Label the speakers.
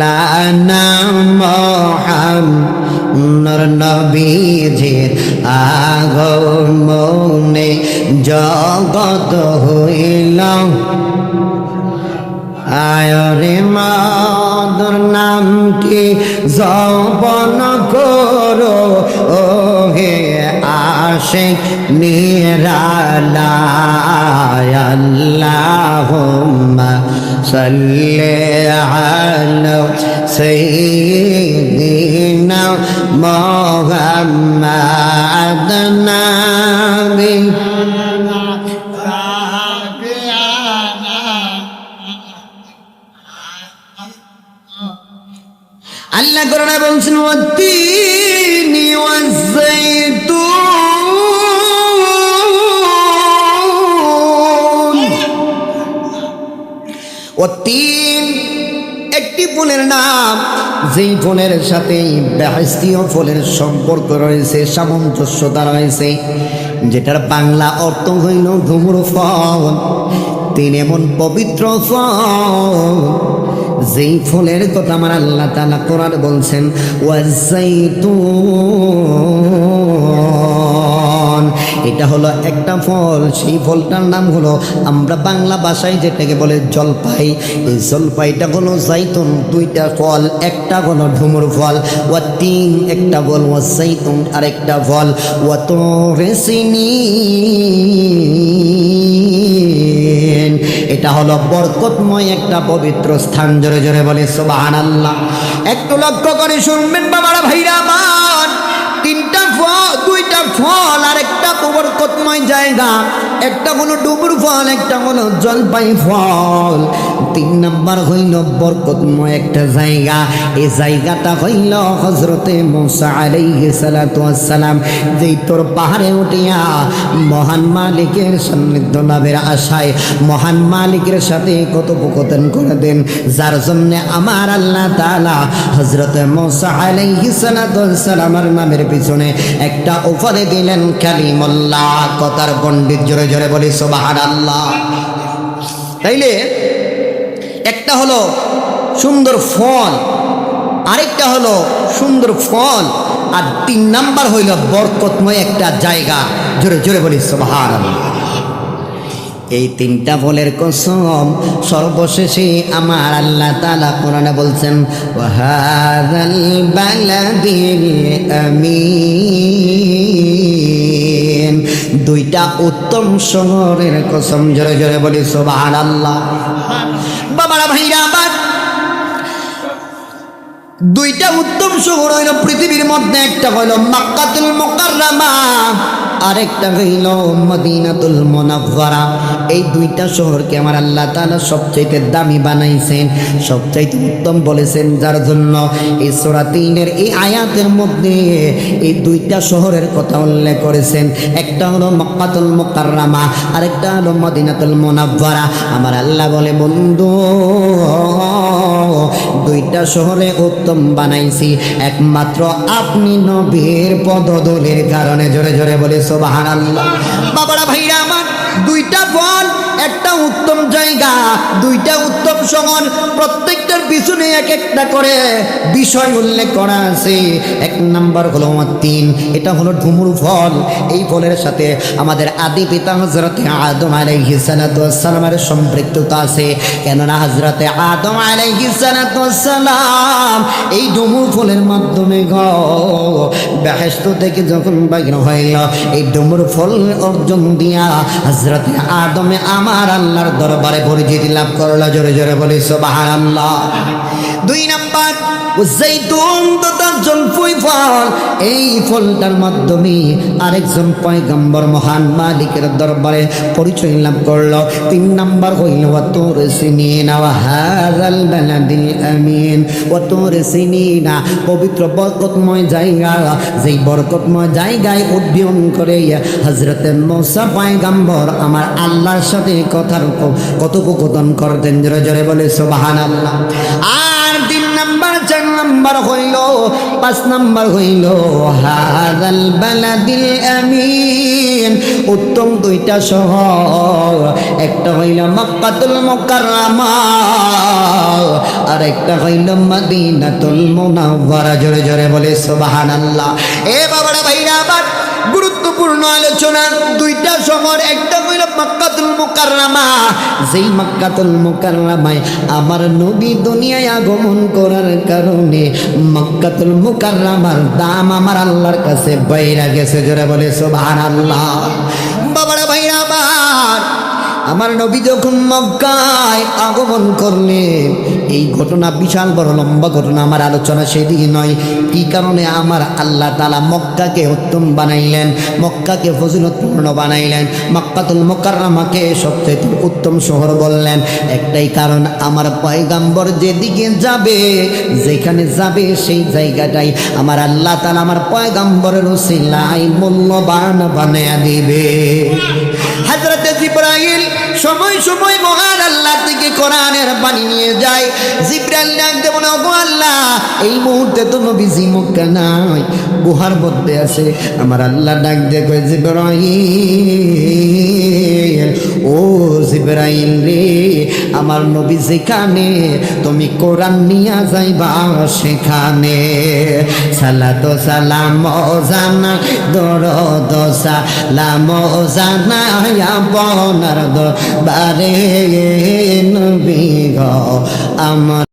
Speaker 1: লানা মোহাম্মর নবীজির আগমনে জগত হইল। আয়রে মাদর নামটি জপন করো ও আশে নিরালায় আল্লাহুম্মা সাল্লি আলা সাইয়্যিদিনা মুহাম্মাদ নাবি আল্লাহ করোনা বলছেন ওয়াত্তিনি ওয়াত্তিন একটি ফুলের নাম, যেই ফুলের সাথে বেহস্তীয় ফুলের সম্পর্ক রয়েছে সামঞ্জস্যতা রয়েছে, যেটার বাংলা অর্থ হইল ধুমুর ফল। তিন এমন পবিত্র ফল, যেই ফলের কথা আমার আল্লাহ তালা কোরআন বলছেন ওয়াজাইতুন এটা হলো একটা ফল, সেই ফলটার নাম হলো আমরা বাংলা ভাষায় যেটাকে বলে জলপাই। এই জলপাইটা হলো জাইতুন, দুইটা ফল, একটা হলো ঢুমুর ফল, ওয়া তিন, একটা ফল ওয়া জাইতুন আর একটা ফল ও তো রেসিনি এটা হলো বরকতময় একটা পবিত্র স্থান, জোরে জোরে বলে সোবাহান আল্লাহ একটু লক্ষ্য করে শুনবেন, বাবারা ভাইরা বরকতময় জায়গা। একটা হলো ডুবুর ফল, একটা হলো জলপাই ফল। তিন নম্বর হইল বরকতময় একটা জায়গা। এই জায়গাটা হইল হজরতে মোসা আলাইহি সালাতু সালাম যেই তোর পাহাড়ে উঠিয়া মহান মালিকের সান্নিধ্য লাভের আশায় মহান মালিকের সাথে কথোপকথন করে দেন। যার জন্য আমার আল্লাহ তাআলা হজরতে মোসা আলাইহি সালাতু সালামের নামের পিছনে একটা ওফরে দিলেন কথার পণ্ডিত জোরে জোরে বলি আল্লাহ তাইলে একটা হলো সুন্দর ফল, আরেকটা হলো সুন্দর ফল, আর তিন নাম্বার হইল বরকতময় একটা জায়গা। জোরে জোরে বলি সোভার এই তিনটা ফলের কসম সর্বশেষে আমার আল্লাহ তালা কোরআনে বলছেন আমিন। দুইটা উত্তম শহরের কসম, জোরে জোরে বলি সোবাহান আল্লাহ বাবারা, ভাইরা, আবার দুইটা উত্তম শহর হইল পৃথিবীর মধ্যে, একটা হইল মাক্কাতুল মুকাররামা। আরেকটা হইল মদিনাতুল মুনাফফারা এই দুইটা শহরকে আমার আল্লাহ তাআলা সবচাইতে দামি বানাইছেন, সবচাইতে উত্তম বলেছেন। যার জন্য এই সূরা তিনের এই আয়াতের মধ্যে এই দুইটা শহরের কথা উল্লেখ করেছেন। একটা হলো মক্কাতুল মুকাররামা, আরেকটা হলো মদিনাতুল মুনাফফারা আমার আল্লাহ বলে, বন্ধু দুইটা শহরে উত্তম বানাইছি। একমাত্র আপনি নবীর পদদলের কারণে। জোরে জোরে বলে সোবাহান বাবারা, ভাইরা আমার, দুইটা ফল একটা উত্তম জায়গা, দুইটা উত্তম শহর প্রত্যেকটার পিছনে এক একটা করে বিষয় উল্লেখ করা আছে। নাম্বার হলো তিন, এটা হলো ঢুমুর ফল। এই ফলের সাথে আমাদের আদি পিতা হজরতে আদম আলাইহি সালামের সম্পৃক্ততা আছে। কেননা হজরতে আদম আলাইহি সালাম এই ডুমুর ফলের মাধ্যমে গ বেহেস্ত থেকে যখন বাগিন হইল, এই ডুমুর ফল অর্জন দিয়া হজরতে আদমে আমার আল্লাহর দরবারে পরিচিতি লাভ করল। জোরে জোরে বলি, সুবহানাল্লাহ। দুই নাম্বার জৈতুন তথা জলফুই ফল এই ফলটার মাধ্যমে আরেকজন পয়গম্বর মহান মালিকের দরবারে পরিচয় লাভ করল। তিন নাম্বার হইল, ও তোর সিনিনা হাজাল বালাদিল আমিন। ও তোর সিনিনা, পবিত্র বরকতময় জায়গা, যেই বরকতময় জায়গায় উদ্যম করে হজরতে মৌসা পয়গম্বর আমার আল্লাহর সাথে কথার কথোপকথন করতেন। জোরে জোরে বলে সোবাহান আল্লাহ আর নাম্বার, চার নাম্বার হইল, পাঁচ নাম্বার হইল, হাদাল বালাদিল আমিন। উত্তম দুইটা শহর, একটা হইল মক্কাতুল মুকাররমা আর একটা হইল মদিনাতুল মুনাওয়ারা। জোরে জোরে বলে সুবহানাল্লাহ। এ বাবারা ভাইরা, আবার গুরুত্বপূর্ণ আলোচনা দুইটা শহর একটা হইল মক্কাতুল মুকাররামা। যেই মক্কাতুল মুকাররামায় আমার নবী দুনিয়ায় আগমন করার কারণে মক্কাতুল মুকাররামার দাম আমার আল্লাহর কাছে বাইরা গেছে। যারা বলে, সুবহানাল্লাহ। আমার নবী যখন মক্কায় আগমন করলেন, এই ঘটনা বিশাল বড় লম্বা ঘটনা, আমার আলোচনা সেদিকে নয়। কি কারণে আমার আল্লাহ তালা মক্কাকে উত্তম বানাইলেন, মক্কাকে ফজিলতপূর্ণ বানাইলেন, মক্কাতুল মোকাররামাকে সবচেয়ে উত্তম শহর বললেন। একটাই কারণ, আমার পয়গাম্বর যেদিকে যাবে, যেখানে যাবে সেই জায়গাটাই আমার আল্লাহ তালা আমার পয়গাম্বরের ওসিলাই মূল্যবান বানিয়ে দিবে। হাজরতে জিব্রাইল সময় সময় মহান আল্লাহ থেকে কোরআনের বাণী নিয়ে যায়। জিব্রাইল ডাক দেব না গো আল্লাহ, এই মুহূর্তে তো মক্কা নাই, গুহার মধ্যে আছে। আমার আল্লাহ ডাক দিয়ে কয়, জিব্রাইল, ও জিব্রাইল রে, আমার নবী যেখানে তুমি কোরআন নিয়ে যাইবা সেখানে। সালাত সালাম জানা, দরদ সালাম জানা বনার বারে নবী গো আমার